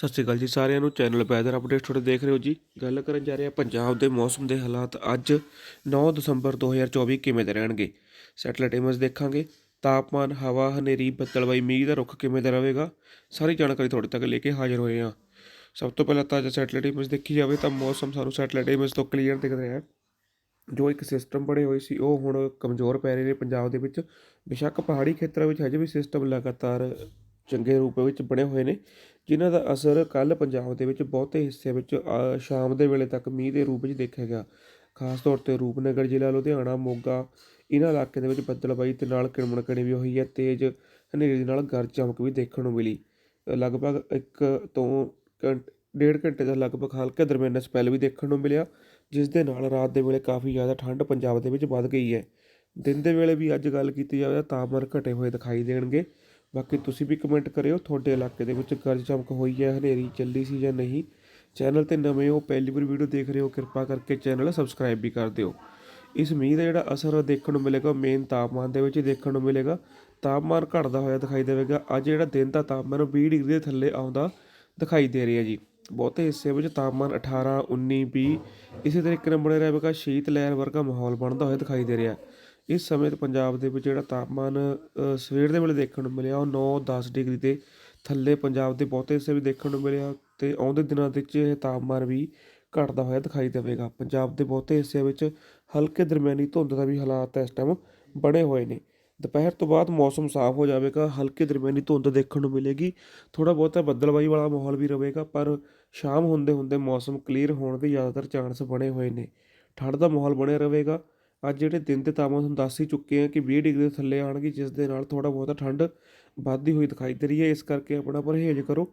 ਸਤਿ ਸ਼੍ਰੀ ਅਕਾਲ ਜੀ ਸਾਰਿਆਂ ਨੂੰ। ਚੈਨਲ ਵੈਦਰ ਅਪਡੇਟ ਤੁਹਾਡੇ ਦੇਖ ਰਹੇ ਹੋ ਜੀ। ਗੱਲ ਕਰਨ ਜਾ ਰਹੇ ਹਾਂ ਪੰਜਾਬ ਦੇ ਮੌਸਮ ਦੇ ਹਾਲਾਤ ਅੱਜ 9 ਦਸੰਬਰ 2024 ਕਿਵੇਂ ਦੇ ਰਹਿਣਗੇ? ਸੈਟਲਾਈਟ ਇਮੇਜ ਦੇਖਾਂਗੇ। ਤਾਪਮਾਨ, ਹਵਾ, ਹਨੇਰੀ ਬੱਦਲਬਾਈ ਮੀਂਹ ਦਾ ਰੁੱਖ ਕਿਵੇਂ ਦਾ ਰਹੇਗਾ? ਸਾਰੀ ਜਾਣਕਾਰੀ ਤੁਹਾਡੇ ਤੱਕ ਲੈ ਕੇ ਹਾਜ਼ਰ ਹੋਏ ਹਾਂ। ਸਭ ਤੋਂ ਪਹਿਲਾਂ ਤਾਂ ਜੇ ਸੈਟਲਾਈਟ ਇਮੇਜ ਦੇਖੀ ਜਾਵੇ ਤਾਂ ਮੌਸਮ ਸਾਨੂੰ ਸੈਟਲਾਈਟ ਇਮੇਜ ਤੋਂ ਕਲੀਅਰ ਦਿਖ ਰਿਹਾ ਹੈ। ਜੋ ਇੱਕ ਸਿਸਟਮ ਬਣੇ ਹੋਏ ਸੀ, ਉਹ ਹੁਣ ਕਮਜ਼ੋਰ ਪੈ ਰਹੇ ਨੇ ਪੰਜਾਬ ਦੇ ਵਿੱਚ। ਬੇਸ਼ੱਕ ਪਹਾੜੀ ਖੇਤਰਾਂ ਵਿੱਚ ਹਜੇ ਵੀ ਸਿਸਟਮ ਲਗਾਤਾਰ ਚੰਗੇ ਰੂਪ ਵਿੱਚ ਬਣੇ ਹੋਏ ਨੇ। ਜਿਨ੍ਹਾਂ ਦਾ ਅਸਰ ਕੱਲ ਪੰਜਾਬ ਦੇ ਵਿੱਚ ਬਹੁਤੇ ਹਿੱਸੇ ਵਿੱਚ ਸ਼ਾਮ ਦੇ ਵੇਲੇ ਤੱਕ ਮੀਂਹ ਦੇ ਰੂਪ ਵਿੱਚ ਦੇਖਿਆ ਗਿਆ। ਖਾਸ ਤੌਰ ਤੇ ਰੂਪਨਗਰ ਜ਼ਿਲ੍ਹਾ, ਲੁਧਿਆਣਾ, ਮੋਗਾ ਇਹਨਾਂ ਇਲਾਕਿਆਂ ਦੇ ਵਿੱਚ ਬੱਦਲਬਾਈ ਤੇ ਨਾਲ ਕਿਣਮਣ ਕਣੀ ਵੀ ਹੋਈ ਹੈ। ਤੇਜ਼ ਹਨੇਰੀ ਦੇ ਨਾਲ ਗਰਜ ਚਮਕ ਵੀ ਦੇਖਣ ਨੂੰ ਮਿਲੀ। ਲਗਭਗ ਇੱਕ ਤੋਂ ਘੰਟ- ਡੇਢ ਘੰਟੇ ਦਾ ਲਗਭਗ ਹਲਕਾ ਦਰਮਿਆਨਾ ਸਪੈਲ ਵੀ ਦੇਖਣ ਨੂੰ ਮਿਲਿਆ, ਜਿਸ ਦੇ ਨਾਲ ਰਾਤ ਦੇ ਵੇਲੇ ਕਾਫੀ ਜ਼ਿਆਦਾ ਠੰਡ ਪੰਜਾਬ ਦੇ ਵਿੱਚ ਵੱਧ ਗਈ ਹੈ। ਦਿਨ ਦੇ ਵੇਲੇ ਵੀ ਅੱਜ ਗੱਲ ਕੀਤੀ ਜਾਵੇ ਤਾਂ ਤਾਪਮਾਨ ਘਟੇ ਹੋਏ ਦਿਖਾਈ ਦੇਣਗੇ। ਬਾਕੀ ਤੁਸੀਂ ਵੀ ਕਮੈਂਟ ਕਰਿਓ, ਤੁਹਾਡੇ ਇਲਾਕੇ ਦੇ ਵਿੱਚ ਗਰਜ ਚਮਕ ਹੋਈ ਹੈ, ਹਨੇਰੀ ਚੱਲੀ ਸੀ ਜਾਂ ਨਹੀਂ। ਚੈਨਲ ਤੇ ਨਵੇਂ ਹੋ, ਪਹਿਲੀ ਵਾਰ ਵੀਡੀਓ ਦੇਖ ਰਹੇ ਹੋ, ਕਿਰਪਾ ਕਰਕੇ ਚੈਨਲ ਸਬਸਕ੍ਰਾਈਬ ਵੀ ਕਰ ਦਿਓ। ਇਸ ਮੀਂਹ ਦਾ ਜਿਹੜਾ ਅਸਰ ਦੇਖਣ ਨੂੰ ਮਿਲੇਗਾ ਮੇਨ ਤਾਪਮਾਨ ਦੇ ਵਿੱਚ ਹੀ ਦੇਖਣ ਨੂੰ ਮਿਲੇਗਾ। ਤਾਪਮਾਨ ਘਟਦਾ ਹੋਇਆ ਦਿਖਾਈ ਦੇਵੇਗਾ। ਅੱਜ ਜਿਹੜਾ ਦਿਨ ਦਾ ਤਾਪਮਾਨ ਉਹ 20 ਡਿਗਰੀ ਦੇ ਥੱਲੇ ਆਉਂਦਾ ਦਿਖਾਈ ਦੇ ਰਿਹਾ ਜੀ। ਬਹੁਤੇ ਹਿੱਸੇ ਵਿੱਚ ਤਾਪਮਾਨ 18 19 20 ਇਸੇ ਤਰੀਕੇ ਨਾਲ ਬਣਿਆ ਰਹੇਗਾ ਸ਼ੀਤ ਲਹਿਰ ਵਰਗਾ ਮਾਹੌਲ ਬਣਦਾ ਹੋਇਆ ਦਿਖਾਈ ਦੇ ਰਿਹਾ। ਇਸ ਸਮੇਂ ਤੇ ਪੰਜਾਬ ਦੇ ਵਿੱਚ ਜਿਹੜਾ ਤਾਪਮਾਨ ਸਵੇਰ ਦੇ ਵੇਲੇ ਦੇਖਣ ਨੂੰ ਮਿਲਿਆ ਉਹ 9-10 ਡਿਗਰੀ ਦੇ ਥੱਲੇ ਪੰਜਾਬ ਦੇ ਬਹੁਤੇ ਹਿੱਸੇ ਵਿੱਚ ਦੇਖਣ ਨੂੰ ਮਿਲਿਆ ਤੇ ਆਉਂਦੇ ਦਿਨਾਂ ਦੇ ਵਿੱਚ ਇਹ ਤਾਪਮਾਨ ਵੀ ਘਟਦਾ ਹੋਇਆ ਦਿਖਾਈ ਦੇਵੇਗਾ। ਪੰਜਾਬ ਦੇ ਬਹੁਤੇ ਹਿੱਸਿਆਂ ਵਿੱਚ ਹਲਕੇ ਦਰਮਿਆਨੀ ਧੁੰਦ ਦਾ ਵੀ ਹਾਲਾਤ ਇਸ ਟਾਈਮ ਬਣੇ ਹੋਏ ਨੇ। ਦੁਪਹਿਰ ਤੋਂ ਬਾਅਦ ਮੌਸਮ ਸਾਫ਼ ਹੋ ਜਾਵੇਗਾ, ਹਲਕੇ ਦਰਮਿਆਨੀ ਧੁੰਦ ਦੇਖਣ ਨੂੰ ਮਿਲੇਗੀ ਥੋੜਾ ਬਹੁਤਾ ਬੱਦਲਬਾਈ ਵਾਲਾ ਮਾਹੌਲ ਵੀ ਰਹੇਗਾ, ਪਰ ਸ਼ਾਮ ਹੁੰਦੇ ਹੁੰਦੇ ਮੌਸਮ ਕਲੀਅਰ ਹੋਣ ਦੇ ਜ਼ਿਆਦਾਤਰ ਚਾਂਸ ਬਣੇ ਹੋਏ ਨੇ। ਠੰਡ ਦਾ ਮਾਹੌਲ ਬਣਿਆ ਰਹੇਗਾ ਅੱਜ ਜਿਹੜੇ ਦਿਨ ਦੇ ਤਾਪਮਾਨ ਤੁਹਾਨੂੰ ਦੱਸ ਹੀ ਚੁੱਕੇ ਹਾਂ ਕਿ 20 ਡਿਗਰੀ ਦੇ ਥੱਲੇ ਆਣਗੇ ਜਿਸ ਦੇ ਨਾਲ ਥੋੜਾ ਬਹੁਤਾ ਠੰਡ ਵੱਧਦੀ ਹੋਈ ਦਿਖਾਈ ਦੇ ਰਹੀ ਹੈ। ਇਸ ਕਰਕੇ ਆਪਣਾ ਪਰਹੇਜ਼ ਕਰੋ।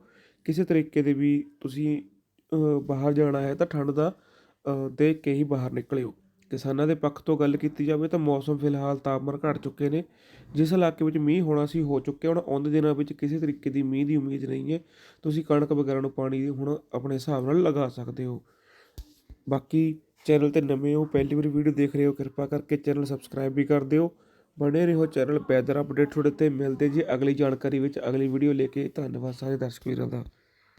ਕਿਸੇ ਤਰੀਕੇ ਦੇ ਵੀ ਤੁਸੀਂ ਬਾਹਰ ਜਾਣਾ ਹੈ ਤਾਂ ਠੰਡ ਦਾ ਅ, ਦੇਖ ਕੇ ਹੀ ਬਾਹਰ ਨਿਕਲਿਓ। ਕਿਸਾਨਾਂ ਦੇ ਪੱਖ ਤੋਂ ਗੱਲ ਕੀਤੀ ਜਾਵੇ ਤਾਂ ਮੌਸਮ ਫਿਲਹਾਲ ਤਾਪਮਾਨ ਘਟ ਚੁੱਕੇ ਨੇ। ਜਿਸ ਇਲਾਕੇ ਵਿੱਚ ਮੀਂਹ ਹੋਣਾ ਸੀ ਹੋ ਚੁੱਕਿਆ। ਹੁਣ ਆਉਂਦੇ ਦਿਨਾਂ ਵਿੱਚ ਕਿਸੇ ਤਰੀਕੇ ਦੀ ਮੀਂਹ ਦੀ ਉਮੀਦ ਨਹੀਂ ਹੈ। ਤੁਸੀਂ ਕਣਕ ਵਗੈਰਾ ਨੂੰ ਪਾਣੀ ਹੁਣ ਆਪਣੇ ਹਿਸਾਬ ਨਾਲ ਲਗਾ ਸਕਦੇ ਹੋ। ਬਾਕੀ ਚੈਨਲ ਤੇ ਨਵੇਂ ਹੋ, ਪਹਿਲੀ ਵਾਰ ਵੀਡੀਓ ਦੇਖ ਰਹੇ ਹੋ, ਕਿਰਪਾ ਕਰਕੇ ਚੈਨਲ ਸਬਸਕ੍ਰਾਈਬ ਵੀ ਕਰ ਦਿਓ। ਬਣੇ ਰਹੋ ਚੈਨਲ ਵੈਦਰ ਅਪਡੇਟ ਤੁਹਾਡੇ ਤੇ। ਮਿਲਦੇ ਜੀ ਅਗਲੀ ਜਾਣਕਾਰੀ ਵਿੱਚ। ਅਗਲੀ ਵੀਡੀਓ ਲੈ ਕੇ। ਧੰਨਵਾਦ ਸਾਰੇ ਦਰਸ਼ਕ ਵੀਰਾਂ ਦਾ।